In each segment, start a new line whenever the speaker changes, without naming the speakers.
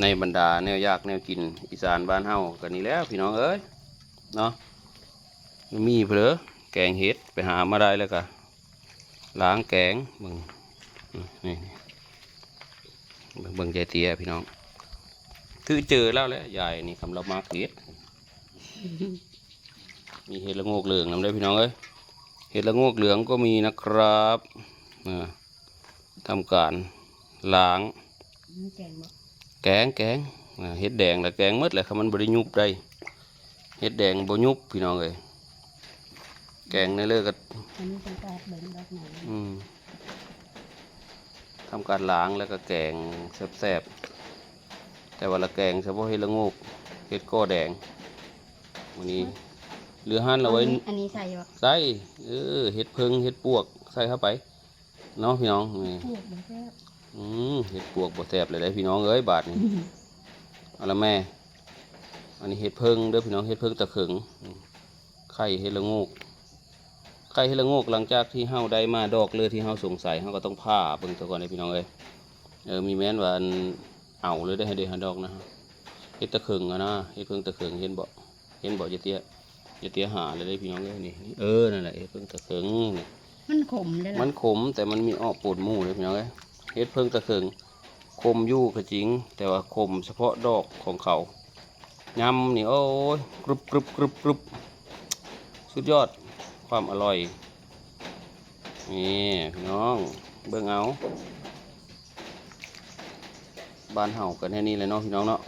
ในบรรดาแนวยากแนวกินอีสานบ้านเฮากันนี่แล้วพี่น้องเอ้ยเนาะมีเผลอแกงเห็ดไปหามาได้แล้วก็ล้างแกงเบิ่งนี่เบิ่งใจเตี้ยพี่น้อง คือเจอแล้วแหละยายนี่คำเรามากเห็ดมีเห็ดละโงกเหลืองนำได้พี่น้องเอ้ยเห็ดละโงกเหลืองก็มีนะครับอ่าทำการล้าง
แกงบ่
แกงแกงอ่าเห็ดแดงและแกงหมดเลยครับมันบริยุบได้เห็ดแดงบยุบพี่น้องเลยแกงในเลิกก็
อันนี้เป็นการเบิ่งดอกไหน
อืมทำการล้างแล้วก็แกงแซ่บๆแต่ว่าละแกงเฉพาะเห็ดละโงกเห็ดก้อแดงวันนี้เหลือหั่นเราไว้
อันนี้ใส่บ่
ใส่เออเห็ดเพิงเห็ดปวกใส่เข้าไปเนาะพี่น้องนี่
พูดบ่แซ่บ
อืมเห็ดปวกบ่แซ่บเลยได้พี่น้องเอ้ยบาทนี่เอาละแม่ อันนี้เห็ดเพิงเด้อพี่น้องเห็ดเพิงตะเขิงอืมไข่เห็ดละโงกไข่เห็ดละโงกหลังจากที่เฮาได้มาดอกเลยที่เฮาสงสัยเฮาก็ต้องผ่าเบิ่งซะก่อนเลยพี่น้องเอ้ยเออมีแม้นว่าอันเอาเลยได้ให้ได้หาดอกนะฮะเห็ดตะเขิงอะนะเห็ดเพิงตะเขิงเห็นบ่เห็นบ่จะเตี้ยจะเตี้ยหาเลยได้พี่น้องเอ้ยนี่นี่เออนั่นแหละเห็ดเพิงตะเขิงนี่
มันขมเลย
มั
ล่ะ
นขมแต่มันมีออกปูดหมู่เลยพี่น้องเอ้ย เฮ็ดเพิ่งตะเคิงคมยู่ก็จริง แต่ว่าคมเฉพาะดอกของเขายำนี่โอ้ยกรุบกรุบกรุบกรุบสุดยอดความอร่อย นี่พี่น้องเบิ่งเอาบ้านเฮากันแค่นี้เลยเนาะพี่น้องเนาะ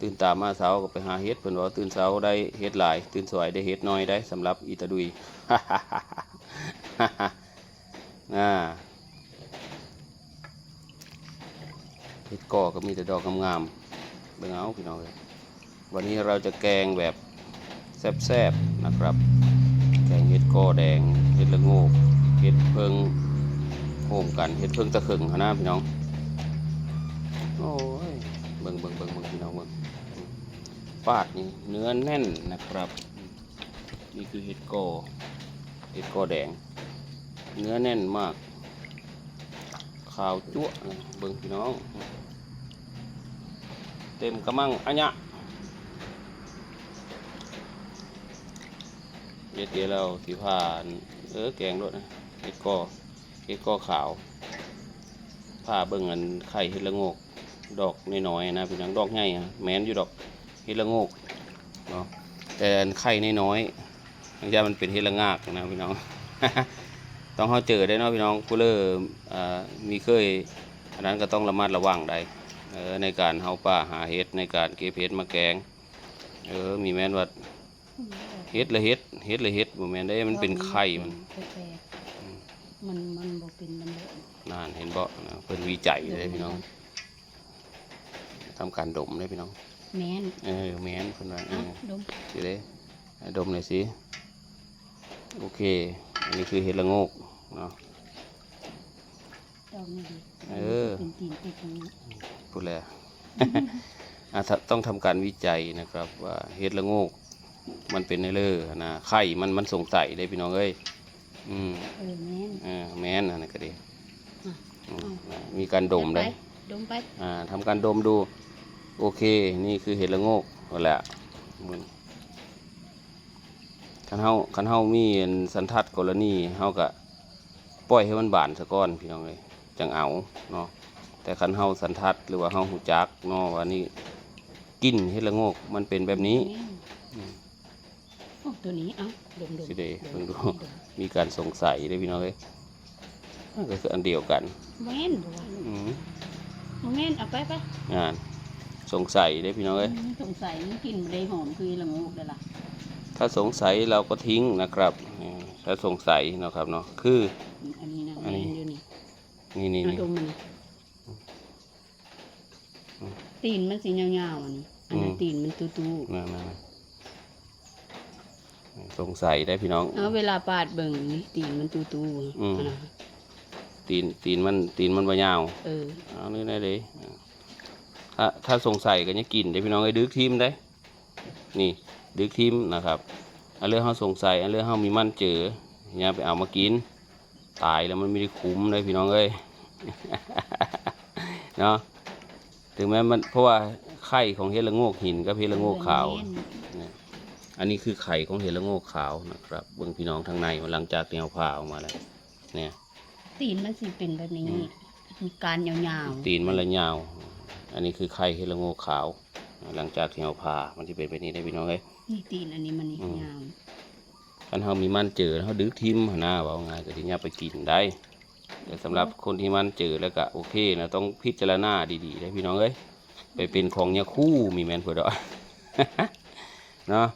ตื่นตามมาเช้าก็ไปหาเฮ็ดเพิ่นว่าตื่นเช้าได้เฮ็ดหลาย ตื่นสวยได้เฮ็ดน้อยได้สำหรับอีตาดุยฮ่าฮ่าฮ่าฮ่าน่า เห็ดก่อก็มีแต่ดอกงามๆเบิ่งเอาพี่น้องเลยวันนี้เราจะแกงแบบแซ่บๆนะครับ แกงเห็ดก่อแดงเห็ดละโงกเห็ดเพิงโฮมกันเห็ดเพิงตะเขิงนนะพี่น้องโอ้ยเบิ่งเบิ่งเบิ่งเบิ่งพี่น้องเบิ่งปาดนี่เนื้อแน่นนะครับ นี่คือเห็ดก่อเห็ดก่อแดง เนื้อแน่นมาก ขาวจั๊วเบิ่งพี่น้อง เต็มกระมังอันยะเดี๋ยวเดียวเราสีผ่านเออแกงด้วยนะเห็ดกอเห็ดก่อขาวผ่าเบิ่งอันไข่เห็ดละงก ดอกน้อยๆนะพี่น้องดอกใหญ่อะแม้นอยู่ดอกเห็ดละงกเนาะแต่อันไข่น้อยๆทางยามันเป็นเฮดละงากนะพี่น้อง ต้องเขาเจอได้เนาะพี่น้องผู้เลออ่ามีเคยอันนั้นก็ต้องระมัดระวังได้เออในการเฮาป่าหาเห็ดในการเก็บเห็ดมาแกง เออมีแม่นว่าเห็ดละเห็ดเห็ดละเห็ดบ่แม่นได้มันเป็นไข่มัน
แปลกๆมันมันบ่เป็นลำเละ
นานเห็นบ่นะเพิ่นวิจัยเลยพี่น้องทำการดมเลยพี่น้อง
แม่น
เออแม่นเพิ่นว่าเอ
เอ้า
อ
ดม
สิเด้ให้ดมหน่อยสิโอเค อันนี้คือเห็ดละโงกเนาะ
ดอกนี่ดิ
เออ
เป็นตีนติดตรงนี้
พูดแล้วอะถ้าต้องทำการวิจัยนะครับว่าเห็ดละโงก มันเป็นในเลอนะไข่มันมันสงสัยเลยพี่น้องเอ้ยอืม
เออแม่น
เออแม่นอันนะก็ดี
อะ
อืมมีการดมเลย
ดมไป
อ่าทำการดมดู โอเค นี่คือเห็ดละโงกนั่นแหละมัน คันเฮาคันเฮามีอันสันทัดกรณีเฮาก็ปล่อยให้มันบานซะก่อนพี่น้องเลยจังเอาเนาะแต่คันเฮาสันทัดหรือว่าเฮาหูจักเนาะว่านี่กินเห็ดละโงกมันเป็นแบบนี้
แม่น
อืม
โอ้ตัวนี้เอ้าดมดม
สิเดเพิ่งดู
ดม
มีการสงสัยเลยพี่น้องเลยมันก็คืออันเดียวกัน
แม่นบ่วะ
อืม
บ่แม่นเอาไปไป
งานสงสัยเลยพี่น้องเอ้ย
สงสัยมันกลินบ่ได้หอมคือละงูกเด้อล่ะ
ถ้าสงสัยเราก็ทิ้งนะครับอืมถ้าสงสัยเนาะครับเนาะคือ
อันนี้นะ
อัน
แม่
นี้
นอยู่นี่
นี่นี่
เอา
นี่
ดมมันนี่ตีนมันสียาวๆอันนี้อันนั้น
อืม
ตีนมันตู้
นั่นนั่นสงสัยได้พี่น้อง
ๆเอาเวลาปาดเบิ่งนี่ตีนมันตู้ๆ
อืม
อันนั้น
ตีนตีนมันตีนมันบ่ยาว
เออ
เอานี่ได้เลยถ้าถ้าสงสัยก็จะกินได้พี่น้องไอ้ดึกทีมได้ นี่ ดึกทีมนะครับ อันเรื่องเขาสงสัย อันเรื่องเขามีมั่นเจออย่าไปเอามากิน ตายแล้วมันไม่ได้คุ้มเลยพี่น้องเอ้ย เนาะ ถึงแม้มันเพราะว่าไข่ของเห็ดละโงกหินกับเห็ดละโงกขาว
แม่น
อันนี้คือไข่ของเห็ดละโงกขาวนะครับเบื้องพี่น้องทางในหลังจากที่เอาผ่าออกมาแล้วเนี่ย
ตีนมันสิเป็นแบบนี้มีการยาวๆ
ตีนมันละยาว อันนี้คือไข่เห็ดละโงกขาว หลังจากที่เอาผ่ามันจะเป็นแบบนี้ได้พี่น้องเอ้ย
นี่ตีนอันนี้มันนี่
อืม
ยาว
คันเฮามีมันเจอเฮาดึกทิมหนหน้าว่าง่ายก็สิยับไปกินได้ แต่สำหรับคนที่มันเจอแล้วก็โอเคนะต้องพิจารณาดีๆได้พี่น้องเอ้ยไปเป็นของยาคู่มีแม่นเพิ่นดอก เนาะ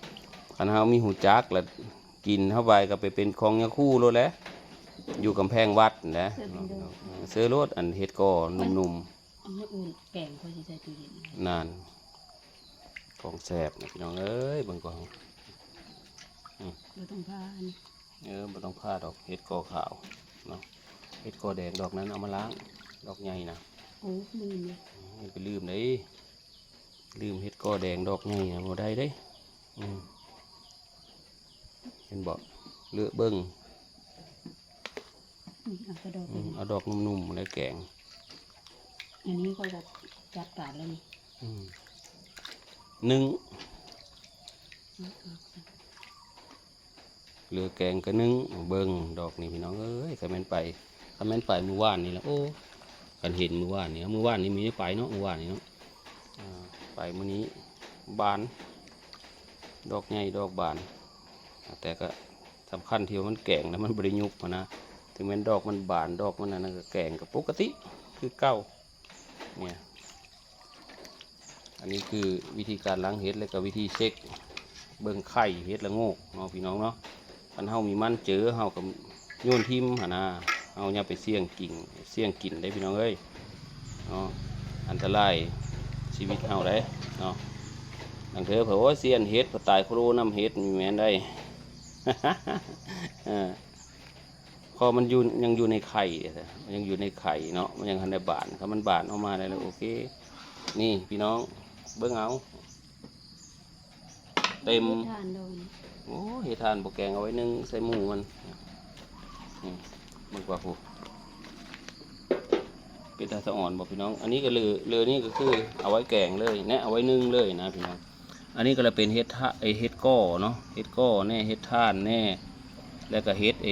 คันเฮามีหูจักแล้วกินเข้าไปก็ไปเป็นของยาคู่โลดแหล้วอยู่กำแพงวัดนะเสื้อรถอันเฮ็ดก่อนุ่ม
อันนี้อื่นแกงเขาสิใส่ตู้เย็น
ๆนาน ของแซ่บนะพี่น้องเอ้ยเบิ่งก่อน
เราต้องพาอัน
เออบ่ต้องพลาดดอกเฮ็ดก่อขาวเนาะเฮ็ดก่อแดงดอกนั้นเอามาล้างดอกใหญ่นะ
โอ้มือเนี่ย
อย่าไปลืมเด้ลืมเฮ็ดก่อแดงดอกใหญ่นะบ่ได้เด้อืมเห็นบ่เลือกเบิ่ง
นี่เอากระดอก
อื
ไป
มเอาดอกนุ่มๆแล้วแกง
อันนี้ก็จะจัดการแล้วนี่
อืม หนึ่ง
เห
ลือแกงก็นึ่งเบิ่งดอกนี่พี่น้องเอ้ยคันแมนไปคันแมนไปมือว่านนี่แหละโอ้คันเห็นมือว่านนี่มือว่านนี่มีได้ไปเนาะมือว่านนี่เนาะอ่าไปมื้อนี้บาน ดอกใหญ่ดอกบาน แต่ก็สำคัญที่มันแกงแล้วมันบริยุกนะถึงแม้นดอกมันบานดอกมันนั่นก็แกงกับปกติคือเก้าเนี่ย อันนี้คือวิธีการล้างเห็ดและก็วิธีเช็คเบิ่งไข่เห็ดละโงกเนาะพี่น้องเนาะคันเฮามีมันเจอเฮากับโยนทิมหนนะเฮาอย่าไปเสี่ยงกิ่งเสี่ยงกินได้พี่น้องเอ้ยเนาะอันตรายชีวิตเฮาได้เนาะดังเธอเผอว่าเซียนเฮ็ดพอตายโครน้ำเฮ็ดมีแม่นได้พอมันอยู่ยังอยู่ในไข่เด้อมันยังอยู่ในไข่เนาะมันยังทันได้บานถ้ามันบานออกมาได้แล้วโอเค นี่พี่น้อง เบิ้งเอาเต็ม
ทานโดน
โอ้เฮ็ดทานบกแกงเอาไว้นึ่งใส่หมูมันนี่มันกว่าผู้เป็นตาสะอ่อนบอกพี่น้อง อันนี้ก็เลือเลือนี่ก็คือเอาไว้แกงเลยแนะเอาไว้นึ่งเลยนะพี่น้อง อันนี้ก็เลยเป็นเฮ็ดท่าไอเฮ็ดก้อเนาะเฮ็ดก้อแน่เฮ็ดท่านแน่ แล้วก็เฮ็ดไอ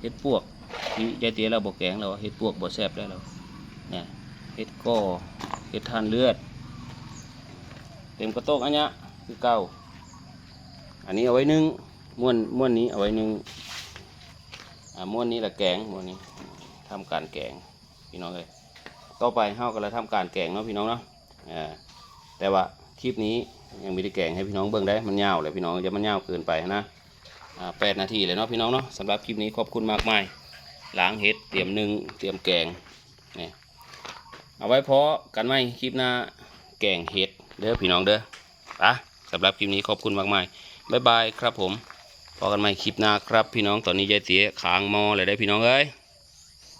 เฮ็ดปวกที่ยายเตี้ยเราบอกแกงเราเฮ็ดปวกบ่แซ่บได้แล้วเนี่ยเฮ็ดก้อเฮ็ดท่านเลือด เต็มกระโตกอันเนี้ยคือเก่าอันนี้เอาไว้นึ่งม้วนม้วนนี้เอาไว้นึ่งม้วนนี้แหละแกงม้วนนี้ทำการแกงพี่น้องเลยต่อไปเฮาก็เลยทำการแกงเนาะพี่น้องเนาะแต่ว่าคลิปนี้ยังม่ได้แกงให้พี่น้องเบิ่งได้มันยาวเลยพี่น้องจะมันยาวเกินไปนะแปดนาทีเลยเนาะพี่น้องเนาะสำหรับคลิปนี้ขอบคุณมากมายล้างเห็ดเตรียมนึ่งเตรียมแกงเนี่ยเอาไว้เพาะกันไหมคลิปหน้าแกงเห็ด เด้อพี่น้องเด้อปะสำหรับคลิปนี้ขอบคุณมากมายบายบายครับผมพอกันใหม่คลิปหน้าครับพี่น้องตอนนี้ยายเตี๋ยขางมอเลยได้พี่น้องเอ้ย